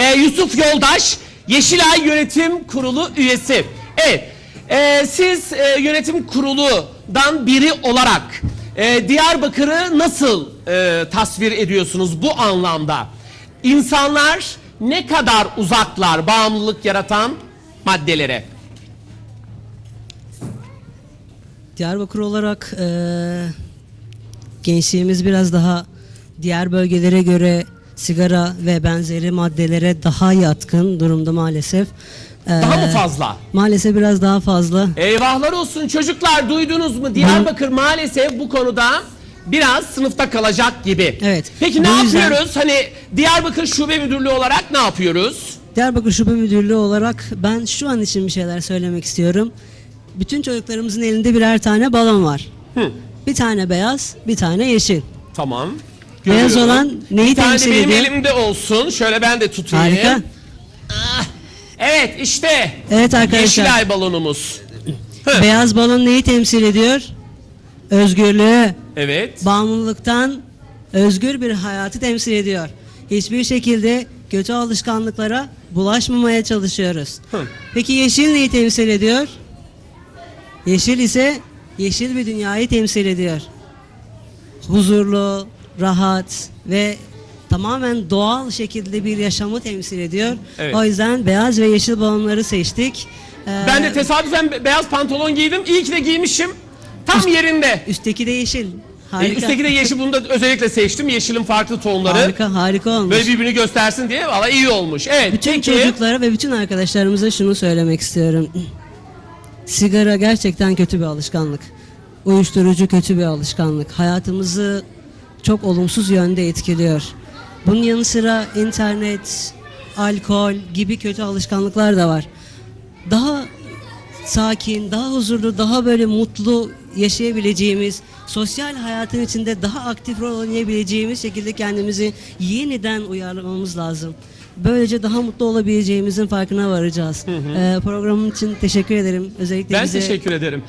Ee, Yusuf Yoldaş, Yeşilay Yönetim Kurulu üyesi. Evet, ee, siz e, yönetim kurulundan biri olarak e, Diyarbakır'ı nasıl e, tasvir ediyorsunuz bu anlamda? İnsanlar ne kadar uzaklar bağımlılık yaratan maddelere? Diyarbakır olarak eee, gençliğimiz biraz daha diğer bölgelere göre sigara ve benzeri maddelere daha yatkın durumda maalesef. Eee, Daha mı fazla? Maalesef biraz daha fazla. Eyvahlar olsun çocuklar duydunuz mu? Diyarbakır maalesef bu konuda biraz sınıfta kalacak gibi. Evet. Peki ne Bu yüzden- yapıyoruz? Hani Diyarbakır Şube Müdürlüğü olarak ne yapıyoruz? Diyarbakır Şube Müdürlüğü olarak ben şu an için bir şeyler söylemek istiyorum. Bütün çocuklarımızın elinde birer tane balon var. Hı. Bir tane beyaz, bir tane yeşil. Tamam. Beyaz Görüyorum. olan neyi Bir tane temsil benim ediyor? elimde olsun. Şöyle ben de tutayım. Harika. Evet işte. Evet arkadaşlar. Yeşilay balonumuz. Hı. Beyaz balon neyi temsil ediyor? Özgürlüğü. Evet. bağımlılıktan özgür bir hayatı temsil ediyor. Hiçbir şekilde kötü alışkanlıklara bulaşmamaya çalışıyoruz. Hı. Peki yeşil neyi temsil ediyor? Yeşil ise yeşil bir dünyayı temsil ediyor. Huzurlu, rahat ve tamamen doğal şekilde bir yaşamı temsil ediyor. Evet. O yüzden beyaz ve yeşil balonları seçtik. Ee, Ben de tesadüfen be- beyaz pantolon giydim. İyi ki de giymişim. Tam yerinde. üstteki de yeşil. E, Harika. Üstteki de yeşil bunu da özellikle seçtim. Yeşilin farklı tonları. harika, harika olmuş. Böyle birbirini göstersin diye valla iyi olmuş. Evet. Bütün peki. çocuklara ve bütün arkadaşlarımıza şunu söylemek istiyorum. Sigara gerçekten kötü bir alışkanlık. Uyuşturucu kötü bir alışkanlık. Hayatımızı çok olumsuz yönde etkiliyor. Bunun yanı sıra internet, alkol gibi kötü alışkanlıklar da var. Daha sakin, daha huzurlu, daha böyle mutlu yaşayabileceğimiz, sosyal hayatın içinde daha aktif rol oynayabileceğimiz şekilde kendimizi yeniden uyarlamamız lazım. Böylece daha mutlu olabileceğimizin farkına varacağız. Ee, programın için teşekkür ederim. Özellikle Ben bize teşekkür ederim.